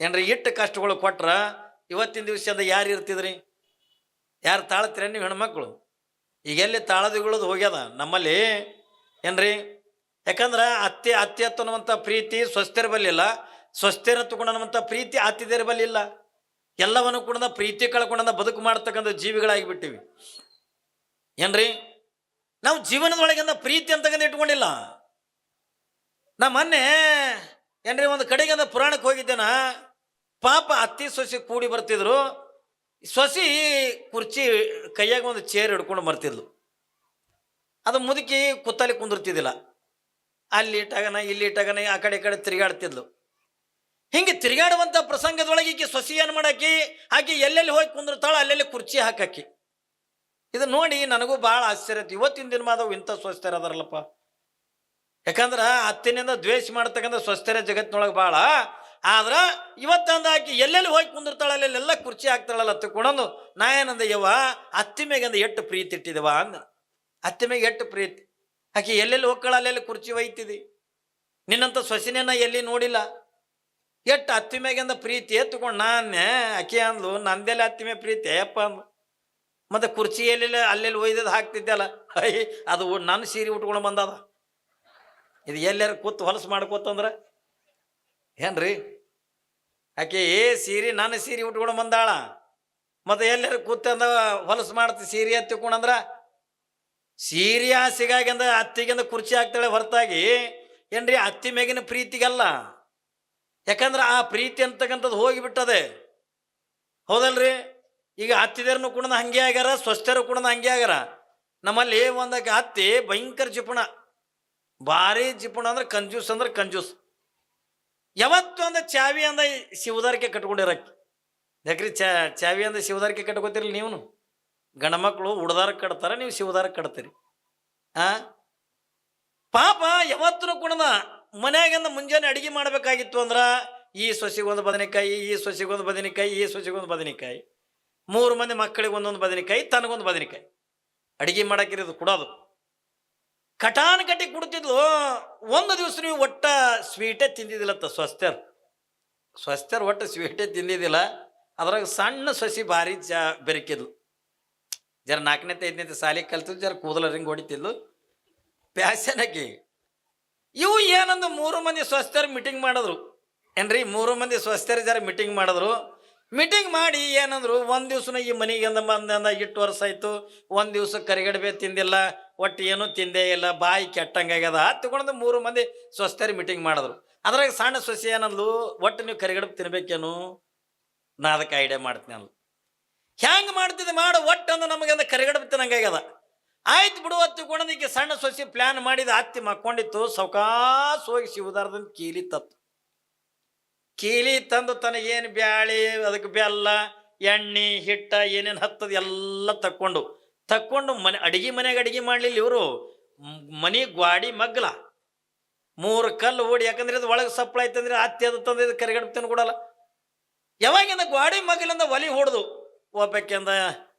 ಏನ್ರಿ ಇಟ್ಟು ಕಷ್ಟಗಳು ಕೊಟ್ರ ಇವತ್ತಿನ ದಿವಸದ ಯಾರು ಇರ್ತಿದ್ರಿ? ಯಾರು ತಾಳ್ತೀರ ನೀವು ಹೆಣ್ಮಕ್ಳು? ಈಗ ಎಲ್ಲಿ ತಾಳದಿಗಳದು ಹೋಗ್ಯದ ನಮ್ಮಲ್ಲಿ? ಏನ್ರಿ? ಯಾಕಂದ್ರೆ ಅತ್ತೆ ಅತ್ತೆ ಅನ್ನುವಂಥ ಪ್ರೀತಿ ಸ್ವಸ್ಥಿರ ಬಲ್ಲಿಲ್ಲ ಸ್ವಸ್ಥಿರ ಅನ್ನುವಂಥ ಪ್ರೀತಿ ಅತ್ತಿದೇರ ಬಲ್ಲಿಲ್ಲ ಎಲ್ಲವನ್ನು ಕೂಡ ಪ್ರೀತಿ ಕಳ್ಕೊಂಡ ಬದುಕು ಮಾಡ್ತಕ್ಕಂಥ ಜೀವಿಗಳಾಗಿ ಬಿಟ್ಟಿವಿ ಏನ್ರಿ? ನಾವು ಜೀವನದೊಳಗಿಂದ ಪ್ರೀತಿ ಅಂತಕ್ಕಂಥ ಇಟ್ಕೊಂಡಿಲ್ಲ. ನಾ ಮೊನ್ನೆ ಏನ್ರಿ ಒಂದು ಕಡೆಗೆ ಅಂದ ಪುರಾಣಕ್ಕೆ ಹೋಗಿದ್ದೇನ? ಪಾಪ ಅತ್ತಿ ಸೊಸಿ ಕೂಡಿ ಬರ್ತಿದ್ರು. ಸೊಸಿ ಕುರ್ಚಿ ಕೈಯಾಗ ಒಂದು ಚೇರ್ ಹಿಡ್ಕೊಂಡು ಬರ್ತಿದ್ಲು ಅದು ಮುದುಕಿ ಕುತ್ತಲಿ ಕುಂದಿರ್ತಿದ್ದಿಲ್ಲ. ಅಲ್ಲಿ ಇಟ್ಟಾಗನ, ಇಲ್ಲಿ ಇಟ್ಟಾಗನ, ಆ ಕಡೆ ಈ ಕಡೆ ತಿರುಗಾಡ್ತಿದ್ಲು. ಹಿಂಗೆ ತಿರುಗಾಡುವಂಥ ಪ್ರಸಂಗದೊಳಗೆ ಈಕೆ ಸೊಸಿ ಏನು ಮಾಡಾಕಿ? ಆಕೆ ಎಲ್ಲೆಲ್ಲಿ ಹೋಗಿ ಕುಂದಿರ್ತಾಳ ಅಲ್ಲೆಲ್ಲಿ ಕುರ್ಚಿ ಹಾಕಾಕಿ. ಇದು ನೋಡಿ ನನಗೂ ಭಾಳ ಆಶ್ಚರ್ಯ ಆಯ್ತು. ಇವತ್ತಿನ ದಿನ ಮಾದವು ಇಂಥ ಸ್ವಸ್ಥರ ಅದಾರಲ್ಲಪ್ಪ. ಯಾಕಂದ್ರೆ ಅತ್ತಿನಿಂದ ದ್ವೇಷ ಮಾಡ್ತಕ್ಕಂಥ ಸ್ವಸ್ಥರ ಜಗತ್ತಿನೊಳಗೆ ಭಾಳ ಆದ್ರ ಇವತ್ತಂದ ಆಕಿ ಎಲ್ಲೆಲ್ಲಿ ಹೋಗಿ ಕುಂದಿರ್ತಾಳ ಅಲ್ಲೆಲ್ಲ ಕುರ್ಚಿ ಹಾಕ್ತಾಳಲ್ಲ ತಗೊಂಡು ನಾ ಏನಂದ ಯವ್ವ, ಅತ್ತಿ ಎಷ್ಟು ಪ್ರೀತಿ ಇಟ್ಟಿದವ ಅಂದ. ಅತ್ತಿ ಮ್ಯಾಗ ಎಷ್ಟು ಪ್ರೀತಿ? ಆಕೆ ಎಲ್ಲೆಲ್ಲಿ ಹೋಗ್ಕಳ, ಅಲ್ಲೆಲ್ಲಿ ಕುರ್ಚಿ ಒಯ್ತಿದಿ? ನಿನ್ನಂತ ಸೊಸಿನೇನ ಎಲ್ಲಿ ನೋಡಿಲ್ಲ? ಎಷ್ಟು ಅತ್ತಿ ಮ್ಯಾಗಿಂದ ಪ್ರೀತಿ ಎತ್ಕೊಂಡು ನಾನೇ ಆಕೆ ಅಂದ್ಲು, ನಂದೆಲ್ಲ ಅತ್ತಿಮೆ ಪ್ರೀತಿ, ಅಯ್ಯಪ್ಪ ಅಂದ್ಲು. ಮತ್ತೆ ಕುರ್ಚಿ ಎಲ್ಲೆಲ್ಲ, ಅಲ್ಲೆಲ್ಲಿ ಒಯ್ದದ್ದು ಹಾಕ್ತಿದ್ದಲ್ಲ ಅಯ್ಯ ಅದು ನನ್ನ ಸೀರೆ ಉಟ್ಕೊಂಡು ಬಂದದ. ಇದು ಎಲ್ಲಾರು ಕೂತು ಹೊಲಸು ಮಾಡ್ಕೋತಂದ್ರೆ? ಏನ್ರಿ? ಆಕೆ ಏ ಸೀರೆ, ನನ್ನ ಸೀರೆ ಉಟ್ಕೊಂಡು ಬಂದಾಳ. ಮತ್ತೆ ಎಲ್ಲರೂ ಕೂತಂದ ಹೊಲಸು ಮಾಡ್ತಿ, ಸೀರೆ ಎತ್ತಿಕೊಂಡಂದ್ರ ಸೀರೆ ಸಿಗಾಗಿಂದ ಅತ್ತಿಗಿಂದ ಕುರ್ಚಿ ಹಾಕ್ತಾಳೆ ಹೊರತಾಗಿ. ಏನ್ರಿ, ಅತ್ತಿ ಮೇಗಿನ ಪ್ರೀತಿಗಲ್ಲ? ಯಾಕಂದ್ರೆ ಆ ಪ್ರೀತಿ ಅಂತಕ್ಕಂಥದ್ದು ಹೋಗಿಬಿಟ್ಟದೆ. ಹೌದಲ್ರಿ? ಈಗ ಹತ್ತಿದೇರ್ನು ಕುಣದ ಹಂಗೆ ಆಗ್ಯಾರ, ಸ್ವಸ್ಥರು ಕುಣದ ಹಂಗೆ ಆಗ್ಯಾರ. ನಮ್ಮಲ್ಲಿ ಒಂದಕ್ಕೆ ಅತ್ತಿ ಭಯಂಕರ ಜಿಪುಣ. ಭಾರಿ ಜಿಪುಣ ಅಂದ್ರೆ ಕಂಜೂಸ್ ಅಂದ್ರೆ ಕಂಜೂಸ್. ಯಾವತ್ತು ಅಂದ ಚಾವಿ ಅಂದ ಶಿವದಾರಿಕೆ ಕಟ್ಕೊಂಡಿರಕ್ಕೆ ಯಾಕ್ರಿ ಚಾ, ಚಾವಿ ಅಂದ ಶಿವದಾರಿಕೆ ಕಟ್ಕೋತಿರಲಿ ನೀವು ಗಂಡ ಮಕ್ಕಳು ಉಡ್ದಾರ ಕಟ್ತಾರ, ನೀವು ಶಿವದಾರ ಕಟ್ತೀರಿ. ಆ? ಪಾಪ ಯಾವತ್ತೂ ಕೂಡ ಮನ್ಯಾಗಿಂದ ಮುಂಜಾನೆ ಅಡಿಗೆ ಮಾಡಬೇಕಾಗಿತ್ತು ಅಂದ್ರೆ ಈ ಸೊಸಿಗೊಂದು ಬದನೆಕಾಯಿ, ಈ ಸೊಸಿಗೊಂದು ಬದನೆಕಾಯಿ, ಈ ಸೊಸಿಗೊಂದು ಬದನೆಕಾಯಿ. ಮೂರು ಮಂದಿ ಮಕ್ಕಳಿಗೆ ಒಂದೊಂದು ಬದನೆಕಾಯಿ, ತನಗೊಂದು ಬದನೆಕಾಯಿ. ಅಡಿಗೆ ಮಾಡಕ್ಕಿರೋದು ಕೊಡೋದು ಕಟಾನ್ ಕಟ್ಟಿ ಕುಡ್ತಿದ್ಲು, ಒಂದು ದಿವಸ ನೀವು ಒಟ್ಟ ಸ್ವೀಟೇ ತಿಂದಿದ್ದಿಲ್ಲತ್ತ ಸ್ವಸ್ಥರ್ ಸ್ವಸ್ಥರ್ ಒಟ್ಟು ಸ್ವೀಟೇ ತಿಂದಿದ್ದಿಲ್ಲ, ಅದ್ರಾಗ ಸಣ್ಣ ಸಸಿ ಭಾರಿ ಜಾ ಬೆರಕಿದ್ಲು. ಜರ ನಾಲ್ಕನೇ ಐದನೇ ಸಾಲಿ ಕಲ್ತು ಜರ ಕೂದಲ ರಿಂಗ್ ಹೊಡಿತಿದ್ಲು. ಪ್ಯಾಸನಕಿ ಇವು ಏನಂದು ಮೂರು ಮಂದಿ ಸ್ವಸ್ಥರು ಮೀಟಿಂಗ್ ಮಾಡಿದ್ರು. ಏನ್ರಿ, ಮೂರು ಮಂದಿ ಸ್ವಸ್ಥರು ಜರ ಮೀಟಿಂಗ್ ಮಾಡಿದ್ರು. ಮೀಟಿಂಗ್ ಮಾಡಿ ಏನಂದ್ರು, ಒಂದು ದಿವ್ಸನ ಈ ಮನೆಗೆ ಬಂದ ಇಟ್ಟು ವರ್ಷ ಆಯ್ತು, ಒಂದು ದಿವ್ಸ ಕರಿಗಡಬೆ ತಿಂದಿಲ್ಲ ಒಟ್ಟು ಏನೂ ತಿಂದೇ ಇಲ್ಲ, ಬಾಯಿ ಕೆಟ್ಟಂಗಾಗ್ಯದ ತಗೊಂಡು ಮೂರು ಮಂದಿ ಸ್ವಸ್ಥರಿ ಮೀಟಿಂಗ್ ಮಾಡಿದ್ರು. ಅದ್ರಾಗ ಸಣ್ಣ ಸೊಸೆ ಏನಂದ್ಲು, ಒಟ್ಟು ನೀವು ಕರಿಗಡಬೆ ತಿನ್ಬೇಕೇನು? ನಾ ಅದಕ್ಕೆ ಐಡಿಯಾ ಮಾಡ್ತೀನಿ ಅಲ್ಲ ಹೆಂಗೆ ಮಾಡ್ತಿದ್ದೆ ಮಾಡು, ಒಟ್ಟು ಅಂದ್ರೆ ನಮಗೆ ಅಂದ ಕರಿಗಡಬೆ ತಿನ್ನಂಗಾಗ್ಯದ ಆಯ್ತು ಬಿಡು ಹೊತ್ತು ಈಗ ಸಣ್ಣ ಸೊಸಿ ಪ್ಲಾನ್ ಮಾಡಿದ ಹತ್ತಿ ಮಕ್ಕೊಂಡಿತ್ತು. ಸೌಕಾಸ್ ಹೋಗಿ ಶಿವದಾರದಿಂದ ಕೀಲಿ ತತ್ತು. ಕೀಲಿ ತಂದು ತನಗೇನು ಬ್ಯಾಳಿ, ಅದಕ್ಕೆ ಬೆಲ್ಲ, ಎಣ್ಣೆ, ಹಿಟ್ಟ, ಏನೇನು ಹತ್ತದ ಎಲ್ಲ ತಕ್ಕೊಂಡು ತಕ್ಕೊಂಡು ಮನೆ ಅಡಿಗೆ ಮನೆಗೆ ಅಡಿಗೆ ಮಾಡಲಿಲ್ಲ ಇವರು. ಮನೆ ಗ್ವಾಡಿ ಮಗ್ಲ. ಮೂರು ಕಲ್ಲು ಓಡಿ ಯಾಕಂದ್ರೆ ಅದು ಒಳಗೆ ಸಪ್ಳ ಆಯ್ತಂದ್ರೆ ಅತ್ತೆ ಅದು ತಂದ್ರೆ ಇದು ಕರಿಗಡ್ತೇನೆ ಕೊಡಲ್ಲ. ಯಾವಾಗಿಂದ ಗ್ವಾಡಿ ಮಗ್ಲಿಂದ ಒಲಿ ಹೊಡೆದು ಒಬ್ಬಕ್ಕಿಂದ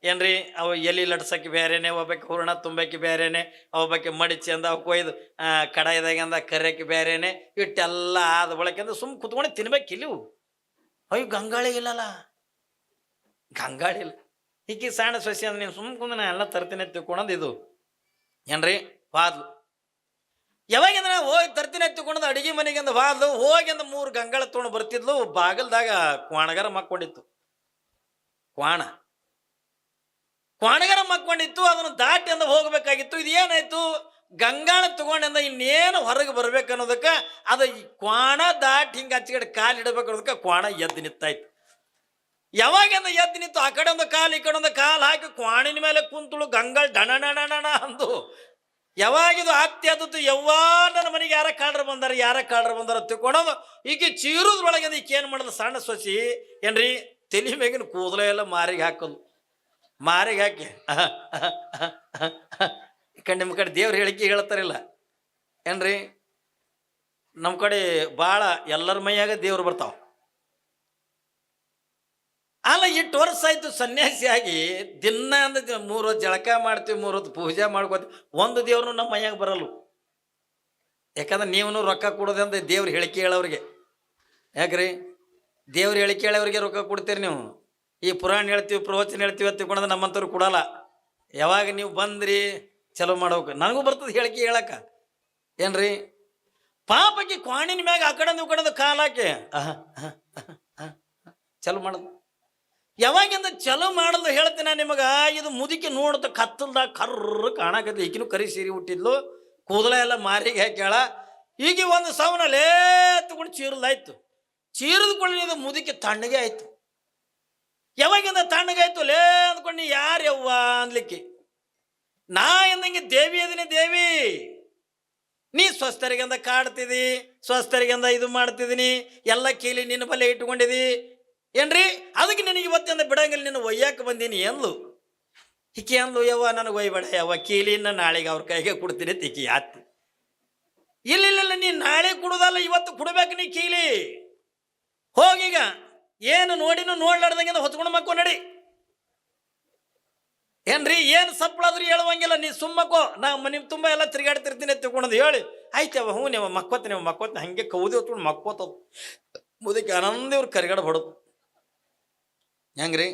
ಏನ್ರಿ ಅವು ಎಲಿ ಲಡ್ಸಕ್ಕೆ ಬೇರೆನೆ ಒಬ್ಬಕ್ಕೆ ಹೂರ್ಣ ತುಂಬಕ್ಕೆ ಬೇರೆನೆ ಒಬ್ಬಕ್ಕೆ ಮಡಿಚಿ ಅಂದ ಅವು ಕೊಯ್ದು ಆ, ಕಡಾಯಿದಾಗಿಂದ ಕರ್ಯಕ್ಕೆ ಬೇರೆನೆ ಇಟ್ಟೆಲ್ಲ ಆದ ಬಳಕೆಂದ ಸುಮ್ ಕುತ್ಕೊಂಡು ತಿನ್ಬೇಕಿಲ್ಲ ಅಯ್ಯೋ ಗಂಗಾಳಿ ಇಲ್ಲಲ್ಲ. ಗಂಗಾಳಿ ಇಲ್ಲ. ಈಕಿ ಸಣ್ಣ ಸೊಸಿ ಅಂದ್ರೆ ನೀನು ಸುಮ್ಮ ಕುಂದ ಎಲ್ಲ ತರ್ತೀನಿ ತಿಳ್ಕೊಳೋದು ಇದು. ಏನ್ರಿ? ವಾದ್ಲು. ಯಾವಾಗಿಂದ್ರೆ ಹೋಗಿ ತರ್ತೀನಿ ತಿಳ್ಕೊಳೋದು ಅಡಿಗೆ ಮನೆಗಿಂದ ವಾದ್ಲು, ಹೋಗಿಂದ ಮೂರು ಗಂಗಳ ತೊಗೊಂಡು ಬರ್ತಿದ್ಲು, ಬಾಗಲ್ದಾಗ ಕ್ವಾಣಗರ ಮಕ್ಕೊಂಡಿತ್ತು. ಕ್ವಾಣ. ಕ್ವಾಣಗರ ಮಕ್ಕೊಂಡಿತ್ತು, ಅದನ್ನು ದಾಟಿ ಅಂದ ಹೋಗಬೇಕಾಗಿತ್ತು ಇದು ಏನಾಯ್ತು ಗಂಗಾಳ ತಗೊಂಡಿಂದ ಇನ್ನೇನು ಹೊರಗೆ ಬರ್ಬೇಕು ಅನ್ನೋದಕ್ಕೆ ಅದು ಕ್ವಾಣ ದಾಟಿ ಹಿಂಗೆ ಹಚ್ಚಿಗಡೆ ಕಾಲು ಅನ್ನೋದಕ್ಕೆ ಕ್ವಾಣ ಎದ್ದು ನಿಂತಾಯ್ತು. ಯಾವಾಗಿಂದ ಎದ್ದು ನಿಂತು ಆ ಕಡೆ ಒಂದು ಕಾಲು, ಈ ಕಡೆ ಒಂದು ಕಾಲು ಹಾಕಿ ಕ್ವಾಣಿನ ಮೇಲೆ ಕುಂತಳು ಡಣ ಡಣ ಡಣ ಅಂದು. ಯಾವಾಗಿದು ಹತ್ತಿ ಆದದ್ದು ಯಾವ ನನ್ನ ಮನೆಗೆ ಯಾರ ಕಾಡ್ರ ಬಂದಾರ, ಯಾರ ಕಾಡ್ರ ಬಂದಾರ ತಿಳ್ಕೊಳೋದು ಈಕೆ ಚೀರುದ್ರೊಳಗೆ ಈಕೆ ಏನು ಮಾಡೋದು ಸಣ್ಣ ಸೊಸಿ? ಏನ್ರಿ, ತಲೆ ಮೇಗಿನ ಕೂದಲ ಎಲ್ಲ ಮಾರಿಗೆ ಹಾಕೋದು. ಮಾರಿಗೆ ಹಾಕಿ. ಕಡೆ ನಿಮ್ಮ ಕಡೆ ದೇವ್ರ ಹೇಳಿಕೆ ಹೇಳ್ತಾರಿಲ್ಲ. ಏನ್ರಿ, ನಮ್ಮ ಕಡೆ ಭಾಳ ಎಲ್ಲರ ಮೈಯಾಗ ದೇವ್ರು ಬರ್ತಾವ. ಅಲ್ಲ ಇಟ್ಟು ವರ್ಷ ಆಯಿತು ಸನ್ಯಾಸಿಯಾಗಿ ದಿನ ಅಂದ್ರೆ ಮೂರು ಹೊತ್ತು ಜಳಕ ಮಾಡ್ತೀವಿ, ಮೂರು ಹೊತ್ತು ಪೂಜೆ ಮಾಡ್ಕೋತೀವಿ. ಒಂದು ದೇವ್ರು ನಮ್ಮ ಮೈಯಾಗ ಬರಲ್ಲ ಯಾಕಂದ್ರೆ ನೀವು ರೊಕ್ಕ ಕೊಡೋದಂದ್ರೆ ದೇವ್ರ ಹೇಳಿಕೆ ಹೇಳೋರಿಗೆ. ಯಾಕ್ರಿ? ದೇವ್ರ ಹೇಳಿಕೆ ಹೇಳೋರಿಗೆ ರೊಕ್ಕ ಕೊಡ್ತೀರಿ ನೀವು. ಈ ಪುರಾಣ ಹೇಳ್ತೀವಿ, ಪ್ರವಚನ ಹೇಳ್ತೀವಿ ಅಂತ ತಿಳ್ಕೊಂಡ್ರೆ ನಮ್ಮಂಥವ್ರು ಕೊಡಲ್ಲ. ಯಾವಾಗ ನೀವು ಬಂದ್ರಿ ಚಲೋ ಮಾಡ್ಬೇಕು. ನನಗೂ ಬರ್ತದೆ ಹೇಳಿಕೆ ಹೇಳಕ್ಕ. ಏನ್ರಿ? ಪಾಪಕ್ಕೆ ಕ್ವಾಣಿನ ಮ್ಯಾಗ ಆ ಕಡೆ ಕಡೆದು ಕಾಲಾಕೆ. ಚಲೋ ಮಾಡೋದು. ಯಾವಾಗಿಂದ ಚಲೋ ಮಾಡಲು ಹೇಳ್ತೀನಿ ನಿಮಗೆ, ಇದು ಮುದುಕಿ ನೋಡ್ತ ಕತ್ತಲ್ದಾಗ ಕರ್ರ ಕಾಣಕತ್ತಿ. ಈಗಿನೂ ಕರಿ ಸೀರೆ ಹುಟ್ಟಿದ್ಲು ಕೂದಲ ಎಲ್ಲ ಮಾರಿಗೆ ಹಾಕ್ಯಾಳ. ಈಗ ಒಂದು ಸವನಲ್ಲಿ ತಗೊಂಡು ಚೀರದಾಯ್ತು. ಚೀರದ ಇದು ಮುದುಕಿ ತಣ್ಣಗೆ ಆಯ್ತು. ಯಾವಾಗಿಂದ ತಣ್ಣಗಾಯ್ತು ಲೇ ಅಂದ್ಕೊಂಡು, ಯಾರು ಯವ್ವ ಅನ್ಲಿಕ್ಕೆ ನಾ ಎಂದಂಗೆ ದೇವಿ ಅದೀನಿ ದೇವಿ. ನೀ ಸ್ವಸ್ಥರಿಗಂದ ಕಾಡ್ತಿದಿ, ಸ್ವಸ್ಥರಿಗಂದ ಇದು ಮಾಡ್ತಿದ್ದೀನಿ ಎಲ್ಲ ಕೀಲಿ ನಿನ್ನ ಬಲೆ ಇಟ್ಕೊಂಡಿದಿ ಏನ್ರಿ? ಅದಕ್ಕೆ ನಿನಗೆ ಇವತ್ತಿಂದ ಬಿಡಂಗಿಲ್ಲ ನಿನ್ನ ಒಯ್ಯಾಕೆ ಬಂದೀನಿ ಎಂದ್ಲು? ಈಕೆ ಅಂದ್ಲು ಯವ್ವ ನನಗೆ ಒಯ್ಬೇಡ ಯವ್ವ ಕೀಲಿನ ನಾಳೆಗೆ ಅವ್ರ ಕೈಗೆ ಕೊಡ್ತೀನಿ ತಿಕ್ಕಿ ಆತಿ. ಇಲ್ಲ ಇಲ್ಲ ಇಲ್ಲ, ನೀ ನಾಳೆ ಕೊಡುದಲ್ಲ ಇವತ್ತು ಕೊಡ್ಬೇಕು ನೀ ಕೀಲಿ. ಹೋಗೀಗ ಏನು ನೋಡಿನೂ ನೋಡ್ಲಾರ್ದಂಗೆ ಹೊತ್ಕೊಂಡು ಮಕ್ಕೋ ನಡಿ. ಏನ್ರಿ ಏನು ಸಪ್ಪಳಾದ್ರೂ ಹೇಳುವಂಗಿಲ್ಲ ನೀ ಸುಮ್ಮಕ್ಕೋ ನಾ ನಿಮ್ ತುಂಬ ಎಲ್ಲ ತಿರುಗಾಡ್ತಿರ್ತೀನಿ ತಿಳ್ಕೊಳೋದು ಹೇಳಿ. ಆಯ್ತವ ಹ್ಞೂ ನೀವು ಮಕ್ಕೋತ ನೀವು ಮಕ್ಕೋತ. ಹಂಗೆ ಕೌದಿ ಹೊತ್ಕೊಂಡು ಮಕ್ಕೋತ ಮುದಕ್ಕೆ ಆನಂದ ಇವ್ರು ಕರಿಗಾಡ ಹೊಡೋದು. ഞാൻ ഗ്രേ